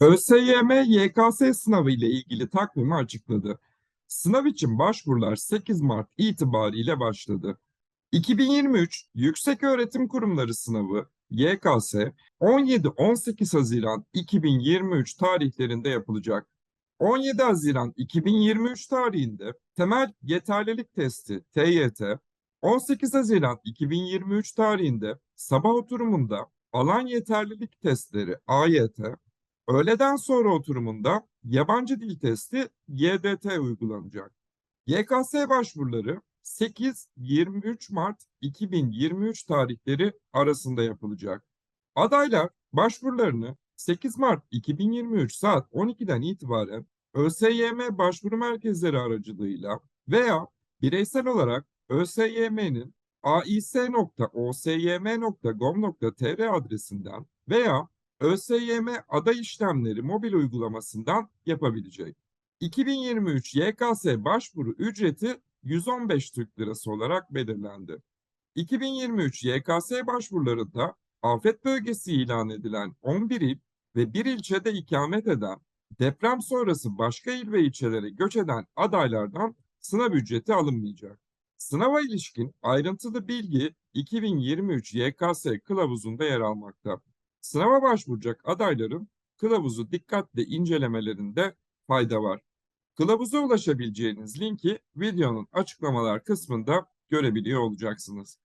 ÖSYM YKS sınavı ile ilgili takvimi açıkladı. Sınav için başvurular 8 Mart itibariyle başladı. 2023 Yükseköğretim Kurumları sınavı YKS 17-18 Haziran 2023 tarihlerinde yapılacak. 17 Haziran 2023 tarihinde temel yeterlilik testi TYT, 18 Haziran 2023 tarihinde sabah oturumunda alan yeterlilik testleri AYT, öğleden sonra oturumunda yabancı dil testi YDT uygulanacak. YKS başvuruları 8-23 Mart 2023 tarihleri arasında yapılacak. Adaylar başvurularını 8 Mart 2023 saat 12'den itibaren ÖSYM başvuru merkezleri aracılığıyla veya bireysel olarak ÖSYM'nin ais.osym.gov.tr adresinden veya ÖSYM aday işlemleri mobil uygulamasından yapabilecek. 2023 YKS başvuru ücreti 115 Türk Lirası olarak belirlendi. 2023 YKS başvurularında afet bölgesi ilan edilen 11 il ve bir ilçede ikamet eden, deprem sonrası başka il ve ilçelere göç eden adaylardan sınav ücreti alınmayacak. Sınava ilişkin ayrıntılı bilgi 2023 YKS kılavuzunda yer almakta. Sınava başvuracak adayların kılavuzu dikkatle incelemelerinde fayda var. Kılavuza ulaşabileceğiniz linki videonun açıklamalar kısmında görebiliyor olacaksınız.